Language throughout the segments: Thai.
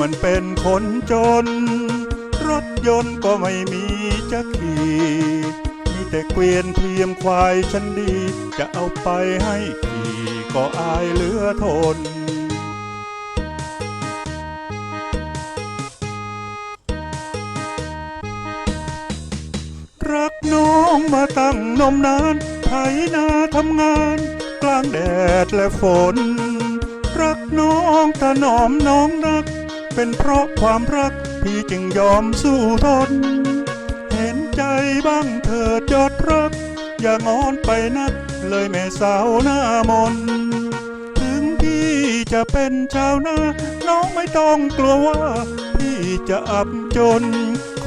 มันเป็นคนจน รถยนต์ก็ไม่มีจะขี่มีแต่เกวียนเทียมควายฉันดี จะเอาไปให้ขี่ก็อายเหลือทนรักน้องมาตั้งนมนานไถนาทำงาน กลางแดดและฝน รักน้องถนอมน้องรัก เป็นเพราะความรักพี่จึงยอมสู้ทน เห็นใจบ้างเถิดยอดรัก อย่างอนไปนัก เลยแม่สาวหน้ามน ถึงพี่จะเป็นชาวนาน้องไม่ต้องกลัวว่า พี่จะอับจน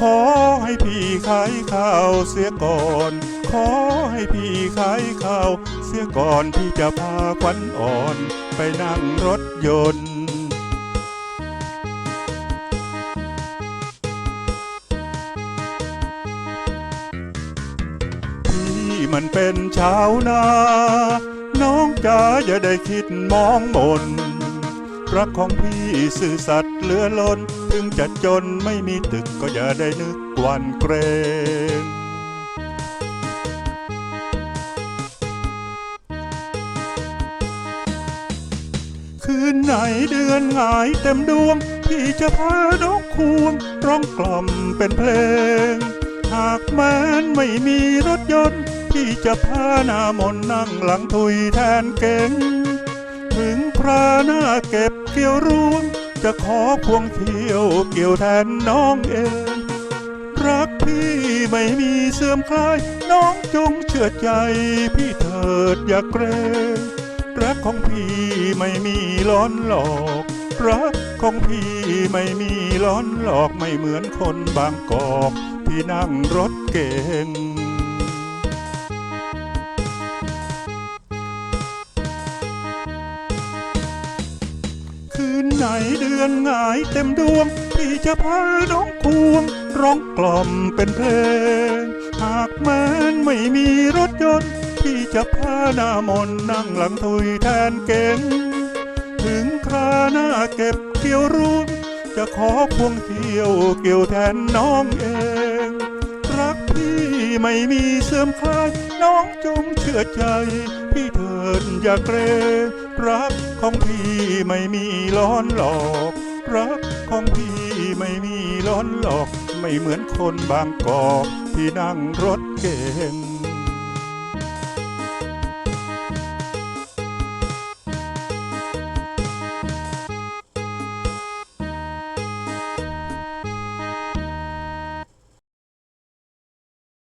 ขอให้พี่ขายข้าวเสียก่อน ขอให้พี่ขายข้าวเสียก่อนที่จะพาขวัญอ่อน ไปนั่งรถยนต์ มันเป็นชาวนา น้องจ๋าอย่าได้คิดมองมน รักของพี่สื่อสัตย์เหลือล้น ถึงจะจนไม่มีตึกก็อย่าได้นึกวันเกรงคืนไหนเดือนหงายเต็มดวง พี่จะพานกควงร้องกล่อมเป็นเพลง หากแม้นไม่มีรถยนต์ พี่จะพาหน้ามนนั่งหลังทุยแทนเก่ง ถึงคราหน้าเก็บเกี่ยวรวง จะขอควงเที่ยวเกี่ยวแทนน้องเอง รักพี่ไม่มีเสื่อมคลาย น้องจงเชื่อใจ พี่เถิดอย่าเกรงรักของพี่ไม่มีล้อนหลอก รักของพี่ไม่มีล้อนหลอกไม่เหมือนคนบางกอก ที่นั่งรถเก่ง นไหนเดือนหงายเต็มดวง พี่จะพาน้องควง ร้องกล่อมเป็นเพลง หากแม้นไม่มีรถยนต์ พี่จะพาหน้ามนนั่งหลังทุยแทนเก่ง ถึงคราหน้าเก็บเกี่ยวรวงจะขอควงเที่ยวเกี่ยวแทนน้องเอง ไม่มีเสื่อมคลายน้องจงเชื่อใจ พี่เถิดอย่าเกรงรักของพี่ไม่มีล้อนหลอกรักของพี่ไม่มีล้อนหลอก ไม่เหมือนคนบางกอกที่นั่งรถเก่ง